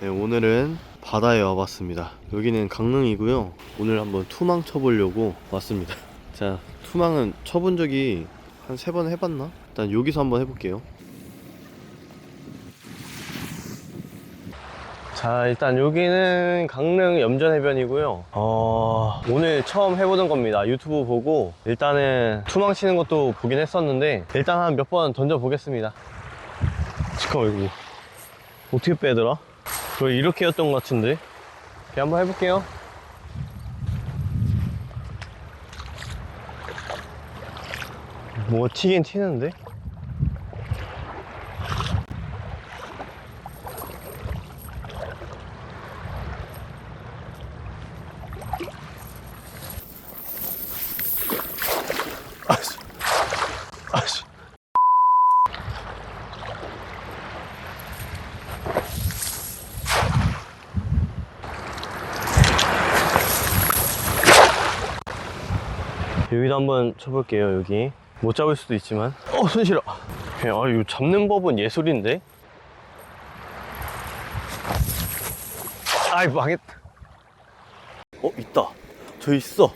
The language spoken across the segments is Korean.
네, 오늘은 바다에 와봤습니다. 여기는 강릉이고요. 오늘 한번 투망 쳐보려고 왔습니다. 자, 투망은 쳐본 적이 한 세 번 해봤나? 일단 여기서 한번 해볼게요. 자, 일단 여기는 강릉 염전해변이고요. 어, 오늘 처음 해보는 겁니다. 유튜브 보고 일단은 투망 치는 것도 보긴 했었는데 일단 한 몇 번 던져 보겠습니다. 잠깐만, 이거 어떻게 빼더라? 거의 이렇게였던 것 같은데. 이렇게 한번 해볼게요. 뭐가 튀긴 튀는데? 아씨, 아씨. 여기도 한번 쳐볼게요 여기. 못 잡을 수도 있지만. 어 손 실어. 야 이거 잡는 법은 예술인데? 아이 망했다. 어 있다. 저 있어.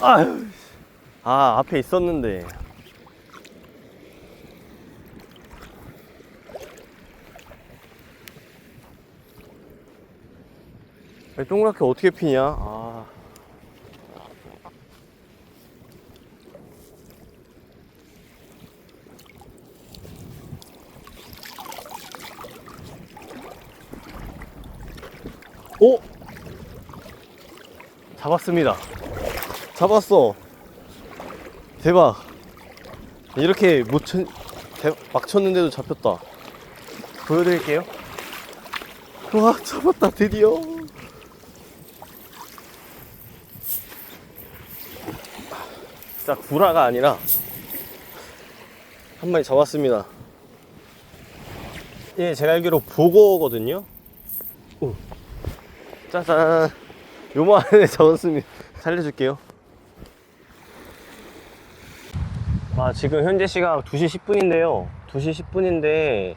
아유 아 앞에 있었는데 동그랗게 어떻게 피냐? 아. 오! 잡았습니다. 잡았어. 대박. 이렇게 못 쳤, 대, 막 쳤는데도 잡혔다. 보여드릴게요. 와, 잡았다, 드디어. 진짜 구라가 아니라 한 마리 잡았습니다. 예, 제가 알기로 보고거든요. 오. 짜잔. 요만에 잡았습니다. 살려줄게요. 아, 지금 현재 시각 2시 10분인데요. 2시 10분인데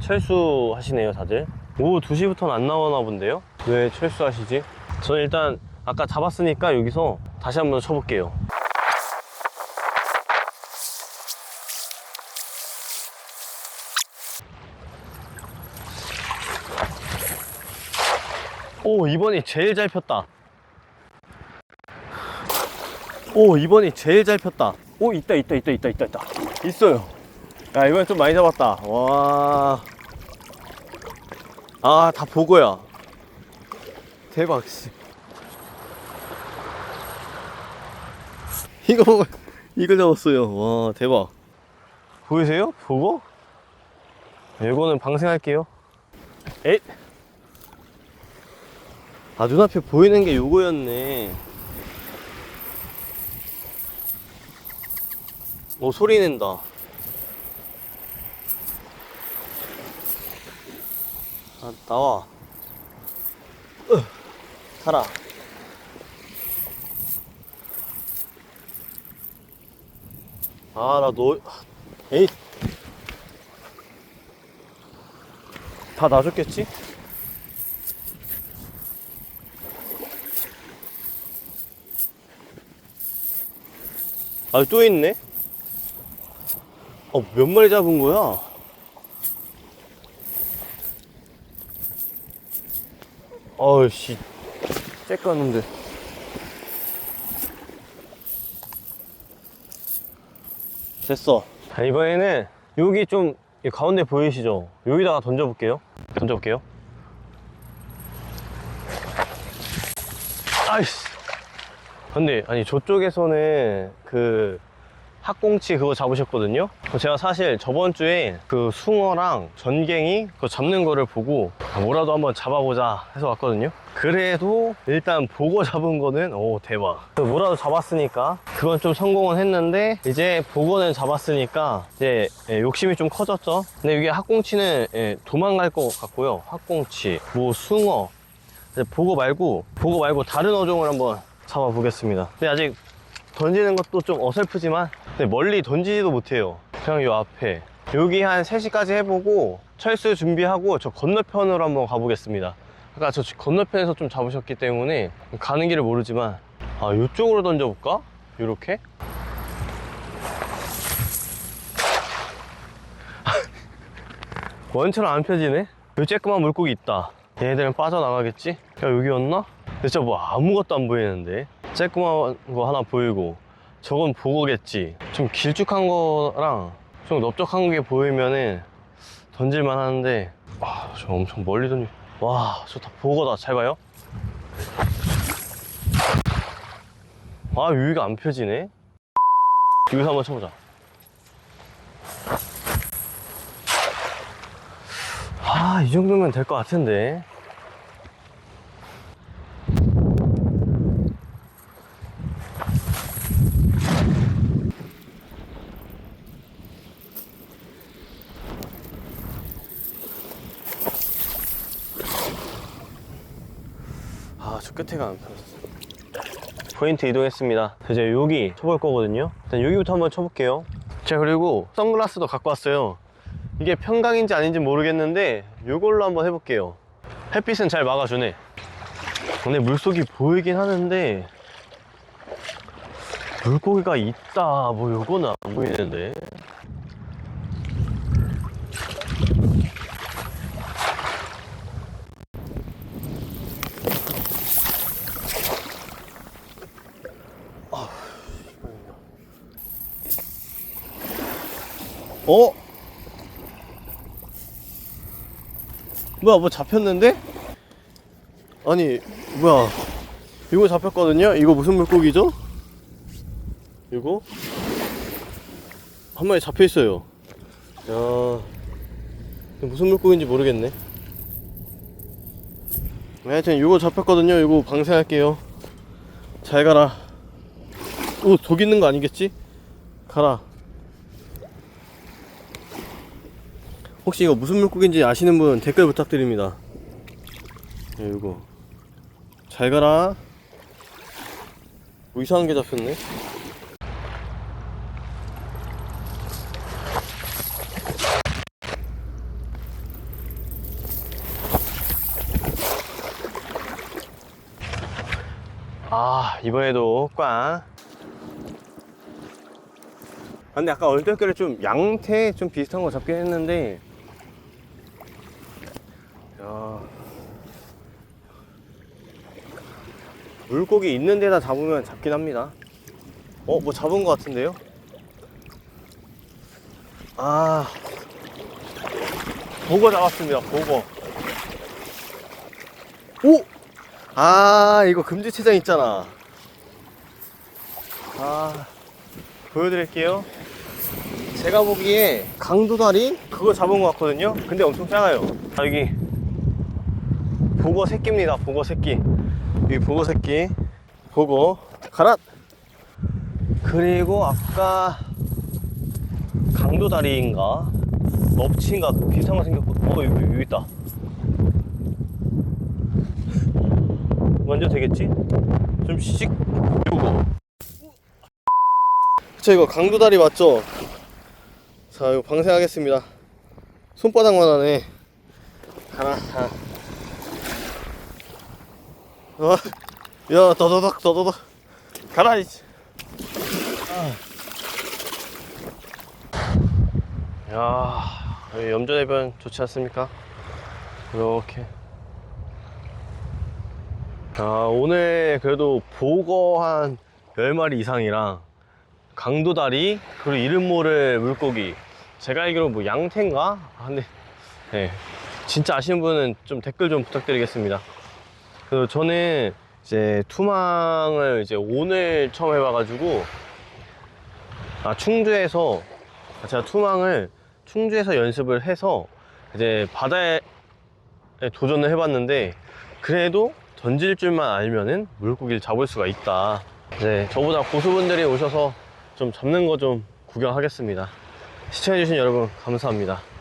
철수하시네요, 다들. 오후 2시부터는 안 나오나 본데요? 왜 철수하시지? 저는 일단 아까 잡았으니까 여기서 다시 한번 쳐볼게요. 오, 이번이 제일 잘 폈다. 오, 이번이 제일 잘 폈다. 오, 있다, 있다, 있다, 있다, 있다, 있다. 있어요. 야, 이번엔 좀 많이 잡았다. 와. 아, 다 보고야. 대박, 씨. 이거, 이걸 잡았어요. 와, 대박. 보이세요? 보고? 이거는 방생할게요. 에잇! 아 눈앞에 보이는 게 요거였네. 오 소리 낸다. 아 나와. 으, 살아 아나 너 에이 다 놔줬겠지? 아, 또 있네? 어, 몇 마리 잡은 거야? 어이씨, 쬐까는데. 됐어. 자, 이번에는 여기 좀, 이 가운데 보이시죠? 여기다가 던져볼게요. 던져볼게요. 아이씨. 근데 아니 저쪽에서는 그 학꽁치 그거 잡으셨거든요? 제가 사실 저번 주에 그 숭어랑 전갱이 그거 잡는 거를 보고 아, 뭐라도 한번 잡아보자 해서 왔거든요? 그래도 일단 보고 잡은 거는 오 대박. 그 뭐라도 잡았으니까 그건 좀 성공은 했는데 이제 보고는 잡았으니까 이제 예, 욕심이 좀 커졌죠? 근데 이게 학꽁치는 예, 도망갈 것 같고요. 학꽁치 뭐 숭어. 보고 말고 보고 말고 다른 어종을 한번 잡아보겠습니다. 근데 아직 던지는 것도 좀 어설프지만 멀리 던지지도 못해요 그냥 요 앞에 여기 한 3시까지 해보고 철수 준비하고 저 건너편으로 한번 가보겠습니다 아까 저 건너편에서 좀 잡으셨기 때문에 가는 길을 모르지만 아 이쪽으로 던져볼까? 요렇게? 원처럼 안 펴지네? 요 쬐끄만 물고기 있다 얘네들은 빠져나가겠지? 야 여기였나? 진짜 뭐 아무것도 안 보이는데? 쬐끄만 거 하나 보이고 저건 보고겠지. 좀 길쭉한 거랑 좀 넓적한 게 보이면은 던질만 하는데 와저 엄청 멀리 던지 와저 다 보고다. 잘 봐요. 아 여기가 안 펴지네? 여기서 한번 쳐보자 아, 이 정도면 될 것 같은데. 아, 저 끝에가 안 펴졌어. 포인트 이동했습니다. 이제 여기 쳐볼 거거든요. 일단 여기부터 한번 쳐볼게요. 자, 그리고 선글라스도 갖고 왔어요. 이게 평강인지 아닌지 모르겠는데 이걸로 한번 해볼게요. 햇빛은 잘 막아주네. 근데 물속이 보이긴 하는데 물고기가 있다. 뭐 요거는 안 보이는데. 어? 뭐야 뭐 잡혔는데? 아니 뭐야 이거 잡혔거든요? 이거 무슨 물고기죠? 이거? 한 마리 잡혀있어요 야 무슨 물고기인지 모르겠네 하여튼 이거 잡혔거든요 이거 방생할게요 잘 가라 오독 있는 거 아니겠지? 가라 혹시 이거 무슨 물고기인지 아시는 분 댓글 부탁드립니다. 네, 이거 잘 가라. 뭐 이상한 게 잡혔네. 아 이번에도 꽝. 아, 근데 아까 얼떨결에 좀 양태 좀 비슷한 거 잡긴 했는데 야. 물고기 있는 데다 잡으면 잡긴 합니다. 어, 뭐 잡은 것 같은데요? 아. 보고 잡았습니다, 보고. 오! 아, 이거 금지체장 있잖아. 아, 보여드릴게요. 제가 보기에 강도다리 그거 잡은 것 같거든요 근데 엄청 작아요 아 여기 보고 새끼입니다. 보고 새끼. 여기 보고 새끼. 보고. 가라! 그리고 아까 강도다리인가? 넙치인가? 비슷한 거 생겼고. 어 여기, 여기 있다. 먼저 되겠지? 좀 씩. 요거 저 이거 강도다리 맞죠? 자, 이거 방생하겠습니다. 손바닥만 하네. 하나, 하나. 어, 야, 더더덕, 더더덕. 가라, 이제. 아. 야, 여기 염전해변 좋지 않습니까? 이렇게. 아, 오늘 그래도 보거 한 10마리 이상이랑 강도다리 그리고 이름 모를 물고기 제가 알기로 뭐 양태인가? 아, 근데 네. 진짜 아시는 분은 좀 댓글 좀 부탁드리겠습니다 그 저는 이제 투망을 이제 오늘 처음 해봐가지고 아 충주에서 제가 투망을 충주에서 연습을 해서 이제 바다에 도전을 해봤는데 그래도 던질 줄만 알면은 물고기를 잡을 수가 있다 네, 저보다 고수분들이 오셔서 좀 잡는 거 좀 구경하겠습니다. 시청해주신 여러분 감사합니다.